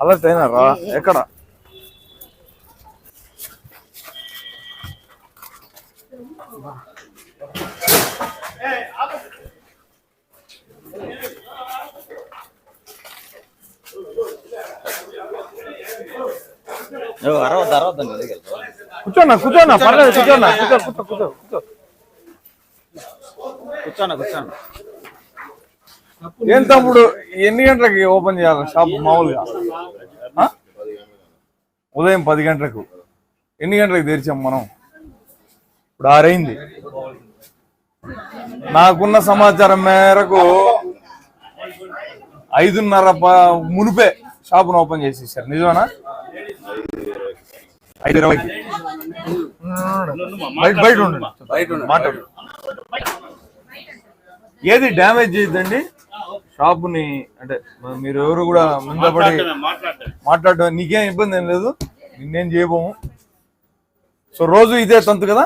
Alert అయినారా ఎక్కడ? అరవద్దు అరవద్దండి దగ్గర కూర్చోన్నా కూర్చోన్నా పర్లేదు కూర్చోన్నా కూర్చో కూర్చో కూర్చో కూర్చో. కూర్చోండి కూర్చోండి ఏం తమ్ముడు? ఎన్ని గంటలకి ఓపెన్ చేయాలి షాప్ మామూలుగా? ఉదయం పది గంటలకు. ఎన్ని గంటలకు తెరిచాం మనం? ఇప్పుడు ఆరైంది. నాకున్న సమాచారం మేరకు ఐదున్నర మునిపే షాపును ఓపెన్ చేసేసారు. నిజమేనా? ఐదు ఇరవైకి బయట బయట ఉండండి. మాట్లాడు. ఏది డ్యామేజ్ చేయొద్దండి? షాపుని అంటే మీరు ఎవరు కూడా ముందపడి మాట్లాడడం నీకేం ఇబ్బంది ఏం లేదు. నిన్నేం చేయబోము. సో రోజు ఇదే తంతు కదా?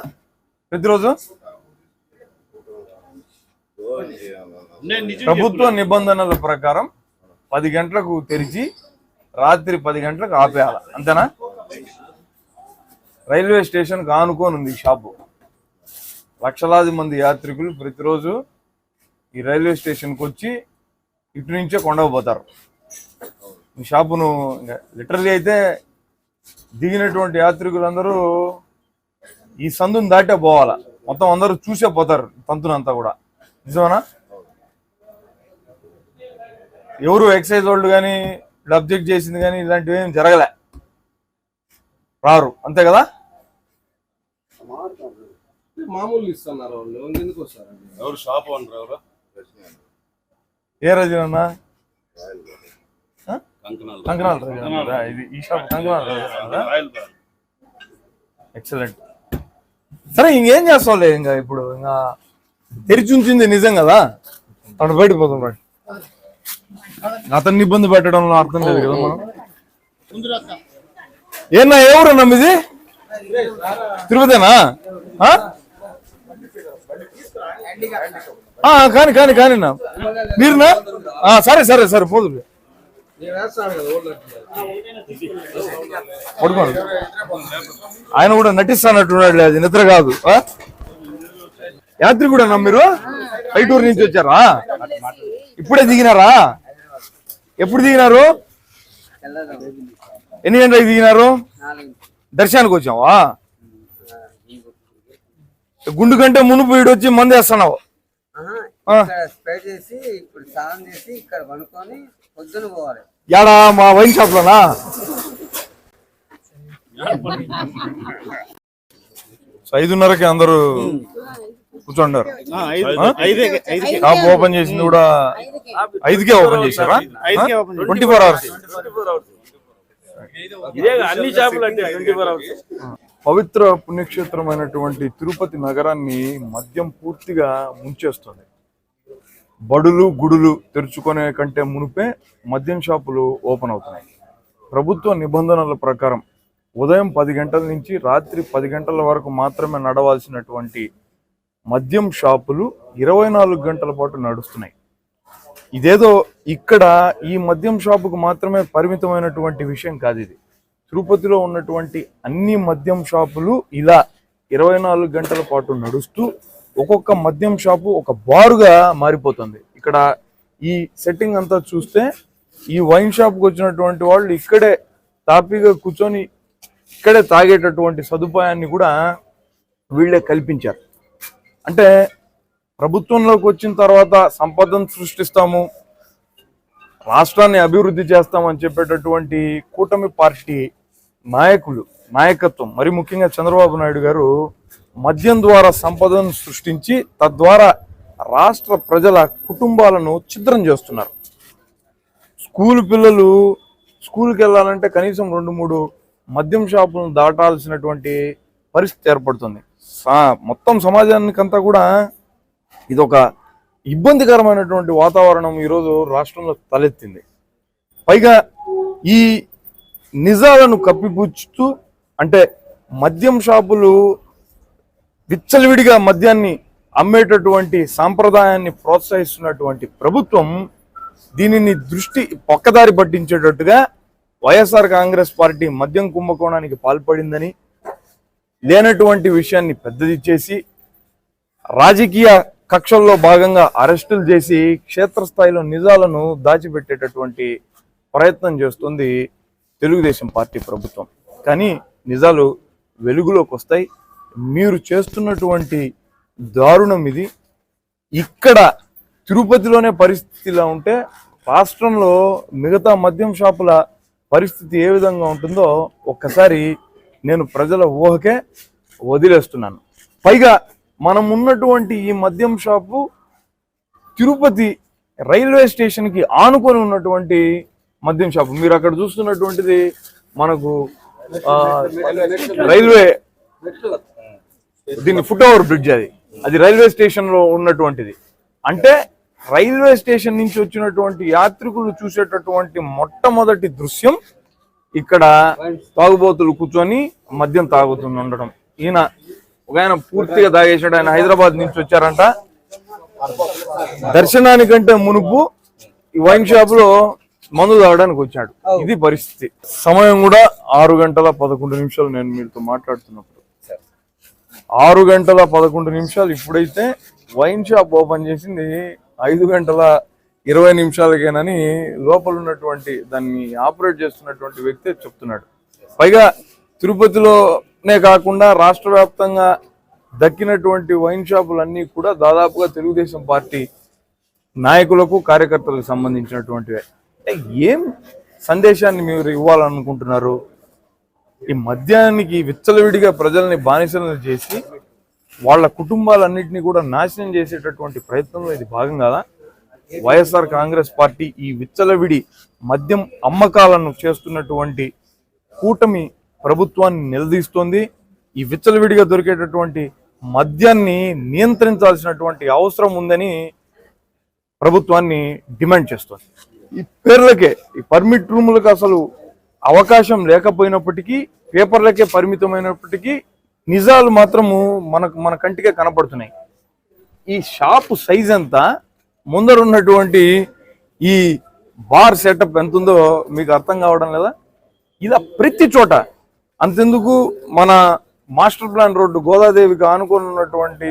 ప్రతిరోజు? ప్రభుత్వ నిబంధనల ప్రకారం పది గంటలకు తెరిచి రాత్రి పది గంటలకు ఆపేయాలి. అంతేనా? రైల్వే స్టేషన్కి ఆనుకొని ఉంది షాపు. లక్షలాది మంది యాత్రికులు ప్రతిరోజు ఈ రైల్వే స్టేషన్కి వచ్చి ఇటు నుంచే కొండకు పోతారు ఈ షాపును లిటరలీ అయితే దిగినటువంటి యాత్రికులందరూ ఈ సందుని దాటే పోవాలా. మొత్తం అందరూ చూసే పోతారు తంతునంతా కూడా. నిజమేనా? ఎవరు ఎక్సైజ్ వాళ్ళు కానీ అబ్జెక్ట్ చేసింది కానీ ఇలాంటివి ఏం జరగలే. రారు. అంతే కదా? మామూలు ఇస్తున్నారు వాళ్ళు. ఎందుకు ఎవరు షాప్ ఓనర్ ఎవరు? ఏ రజనన్నా కంకణాలు కంకనాల రజన ఇది ఈ shop Kankanala Rajana oil brand. Excellent సరే ఇంకేం చేస్తావులే ఇంకా ఇప్పుడు ఇంకా తెరిచి ఉంచింది నిజం కదా తను బయటకు పోతాం రండి అతన్ని ఇబ్బంది పెట్టడంలో అర్థం లేదు కదా మనం ఏనా ఎవరన్నా మీది తిరుపతేనా ఆ? ఆ, కాని కాని కాని మీరునా సరే సరే సరే పోదు. పడుకోండి. ఆయన కూడా నటిస్తానట్టున్నాడు అది నిద్ర కాదు. యాత్రి కూడా మీరు? పైటూరు నుంచి వచ్చారా? ఇప్పుడే దిగినారా? ఎప్పుడు దిగినారు? ఎన్ని గంటలకు దిగినారు? దర్శనానికి వచ్చావా? గుండు కంటే మునుపు వీడు వచ్చి మంది వేస్తున్నావు స్ప్రే చేసి ఇప్పుడు స్నానం చేసి ఇక్కడ పనుకొని పొద్దున పోవాలి. యాడా? మా వైన్ షాప్ లోనా ఐదున్నరకి అందరూ కూర్చుంటారు ఐదుకే. షాప్ ఓపెన్ చేసింది కూడా ఐదుకే ఓపెన్ చేశారా. Twenty four hours. ఇదే అన్ని షాపులు అంటే ట్వంటీ ఫోర్ అవర్స్. పవిత్ర పుణ్యక్షేత్రమైనటువంటి తిరుపతి నగరాన్ని మద్యం పూర్తిగా ముంచేస్తుంది. బడులు గుడులు తెరుచుకునే కంటే మునిపే మద్యం షాపులు ఓపెన్ అవుతున్నాయి. ప్రభుత్వ నిబంధనల ప్రకారం ఉదయం పది గంటల నుంచి రాత్రి పది గంటల వరకు మాత్రమే నడవాల్సినటువంటి మద్యం షాపులు ఇరవై నాలుగు గంటల పాటు నడుస్తున్నాయి. ఇదేదో ఇక్కడ ఈ మద్యం షాపుకు మాత్రమే పరిమితమైనటువంటి విషయం కాదు ఇది. తిరుపతిలో ఉన్నటువంటి అన్ని మద్యం షాపులు ఇలా ఇరవై నాలుగు గంటల పాటు నడుస్తూ ఒక్కొక్క మద్యం షాపు ఒక బారుగా మారిపోతుంది. ఇక్కడ ఈ సెట్టింగ్ అంతా చూస్తే ఈ వైన్ షాప్కి వచ్చినటువంటి వాళ్ళు ఇక్కడే తాపీగా కూర్చొని ఇక్కడే తాగేటటువంటి సదుపాయాన్ని కూడా వీళ్ళే కల్పించారు. అంటే ప్రభుత్వంలోకి వచ్చిన తర్వాత సంపదను సృష్టిస్తాము రాష్ట్రాన్ని అభివృద్ధి చేస్తామని చెప్పేటటువంటి కూటమి పార్టీ నాయకులు నాయకత్వం మరి ముఖ్యంగా చంద్రబాబు నాయుడు గారు మద్యం ద్వారా సంపదను సృష్టించి తద్వారా రాష్ట్ర ప్రజల కుటుంబాలను ఛిద్రం చేస్తున్నారు. స్కూల్ పిల్లలు స్కూల్కి వెళ్ళాలంటే కనీసం రెండు మూడు మద్యం షాపులను దాటాల్సినటువంటి పరిస్థితి ఏర్పడుతుంది. మొత్తం సమాజానికంతా కూడా ఇది ఒక ఇబ్బందికరమైనటువంటి వాతావరణం ఈరోజు రాష్ట్రంలో తలెత్తింది. పైగా ఈ నిజాలను కప్పిపుచ్చుతూ అంటే మద్యం షాపులు విచ్చలవిడిగా మద్యాన్ని అమ్మేటటువంటి సాంప్రదాయాన్ని ప్రోత్సహిస్తున్నటువంటి ప్రభుత్వం దీనిని దృష్టి పక్కదారి పట్టించేటట్టుగా వైఎస్ఆర్ కాంగ్రెస్ పార్టీ మద్యం కుంభకోణానికి పాల్పడిందని లేనటువంటి విషయాన్ని పెద్దది చేసి రాజకీయ కక్షల్లో భాగంగా అరెస్టులు చేసి క్షేత్రస్థాయిలో నిజాలను దాచిపెట్టేటటువంటి ప్రయత్నం చేస్తుంది తెలుగుదేశం పార్టీ ప్రభుత్వం. కానీ నిజాలు వెలుగులోకి వస్తాయి మీరు చేస్తున్నటువంటి దారుణం ఇది. ఇక్కడ తిరుపతిలోనే పరిస్థితి ఇలా ఉంటే రాష్ట్రంలో మిగతా మద్యం షాపుల పరిస్థితి ఏ విధంగా ఉంటుందో ఒక్కసారి నేను ప్రజల ఊహకే వదిలేస్తున్నాను. పైగా మనం ఉన్నటువంటి ఈ మద్యం షాపు తిరుపతి రైల్వే స్టేషన్కి ఆనుకొని ఉన్నటువంటి మద్యం షాపు. మీరు అక్కడ చూస్తున్నటువంటిది మనకు రైల్వే దీన్ని ఫుట్ ఓవర్ బ్రిడ్జ్ అది. అది రైల్వే స్టేషన్లో ఉన్నటువంటిది. అంటే రైల్వే స్టేషన్ నుంచి వచ్చినటువంటి యాత్రికులు చూసేటటువంటి మొట్టమొదటి దృశ్యం ఇక్కడ తాగుబోతులు కూర్చొని మద్యం తాగుతుంది ఉండడం ఈయన ఒక ఆయన పూర్తిగా తాగేసాడు ఆయన హైదరాబాద్ నుంచి వచ్చారంట. దర్శనానికంటే మునుపు ఈ వైన్ షాప్లో మందు తాగడానికి వచ్చాడు. ఇది పరిస్థితి. సమయం కూడా ఆరు గంటల పదకొండు నిమిషాలు నేను మీతో మాట్లాడుతున్నప్పుడు. ఆరు గంటల పదకొండు నిమిషాలు ఇప్పుడైతే వైన్ షాప్ ఓపెన్ చేసింది ఐదు గంటల ఇరవై నిమిషాలకేనని లోపల ఉన్నటువంటి దాన్ని ఆపరేట్ చేస్తున్నటువంటి వ్యక్తి చెప్తున్నాడు. పైగా తిరుపతిలోనే కాకుండా రాష్ట్ర వ్యాప్తంగా దక్కినటువంటి వైన్ షాపులన్నీ కూడా దాదాపుగా తెలుగుదేశం పార్టీ నాయకులకు కార్యకర్తలకు సంబంధించినటువంటివే. ఏం సందేశాన్ని మీరు ఇవ్వాలనుకుంటున్నారు? ఈ మద్యానికి విచ్చలవిడిగా ప్రజల్ని బానిసలను చేసి వాళ్ళ కుటుంబాలన్నింటినీ కూడా నాశనం చేసేటటువంటి ప్రయత్నంలో ఇది భాగం కదా? వైఎస్ఆర్ కాంగ్రెస్ పార్టీ ఈ విచ్చలవిడి మద్యం అమ్మకాలను చేస్తున్నటువంటి కూటమి ప్రభుత్వాన్ని నిలదీస్తోంది. ఈ విచ్చలవిడిగా దొరికేటటువంటి మద్యాన్ని నియంత్రించాల్సినటువంటి అవసరం ఉందని ప్రభుత్వాన్ని డిమాండ్ చేస్తుంది. ఈ పేర్లకే ఈ పర్మిట్ రూములకు అసలు అవకాశం లేకపోయినప్పటికీ పేపర్లకే పరిమితమైనప్పటికీ నిజాలు మాత్రము మనకు మన కంటికే కనపడుతున్నాయి. ఈ షాపు సైజ్ ఎంత? ముందర ఉన్నటువంటి ఈ బార్ సెటప్ ఎంత ఉందో మీకు అర్థం కావడం లేదా? ఇలా ప్రతి చోట అంతెందుకు మన మాస్టర్ ప్లాన్ రోడ్డు గోదాదేవికి ఆనుకొని ఉన్నటువంటి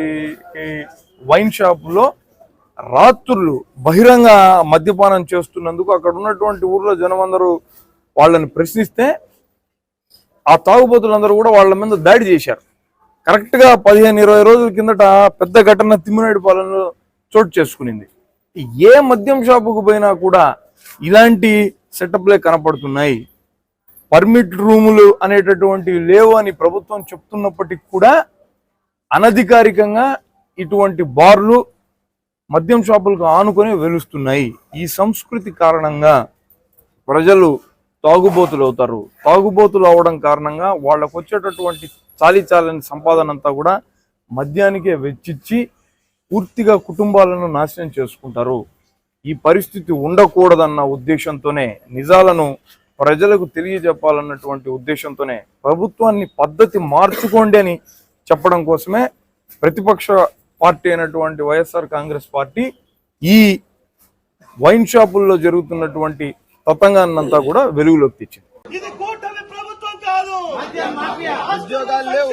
ఈ వైన్ షాపులో రాత్రులు బహిరంగ మద్యపానం చేస్తున్నందుకు అక్కడ ఉన్నటువంటి ఊర్లో జనం అందరూ వాళ్ళని ప్రశ్నిస్తే ఆ తాగుబోతులందరూ కూడా వాళ్ళ మీద దాడి చేశారు. కరెక్ట్గా పదిహేను ఇరవై రోజుల కిందట పెద్ద ఘటన తిమ్మినాయుడు పాలనలో చోటు చేసుకునింది. ఏ మద్యం షాపుకు పోయినా కూడా ఇలాంటి సెటప్లే కనపడుతున్నాయి. పర్మిట్ రూములు అనేటటువంటివి లేవు అని ప్రభుత్వం చెప్తున్నప్పటికీ కూడా అనధికారికంగా ఇటువంటి బార్లు మద్యం షాపులకు ఆనుకొని వెలుస్తున్నాయి. ఈ సంస్కృతి కారణంగా ప్రజలు తాగుబోతులు అవుతారు. తాగుబోతులు అవడం కారణంగా వాళ్ళకు వచ్చేటటువంటి చాలీ చాలని సంపాదన అంతా కూడా మద్యానికే వెచ్చిచ్చి పూర్తిగా కుటుంబాలను నాశనం చేసుకుంటారు. ఈ పరిస్థితి ఉండకూడదన్న ఉద్దేశంతోనే నిజాలను ప్రజలకు తెలియజెప్పాలన్నటువంటి ఉద్దేశంతోనే ప్రభుత్వాన్ని పద్ధతి మార్చుకోండి అని చెప్పడం కోసమే ప్రతిపక్ష పార్టీ అయినటువంటి వైఎస్ఆర్ కాంగ్రెస్ పార్టీ ఈ వైన్ షాపుల్లో జరుగుతున్నటువంటి తతంగాన్నంతా కూడా వెలుగులోకి తెచ్చింది ఇది కూటమి ప్రభుత్వం కాదు ఉద్యోగాలు లేవు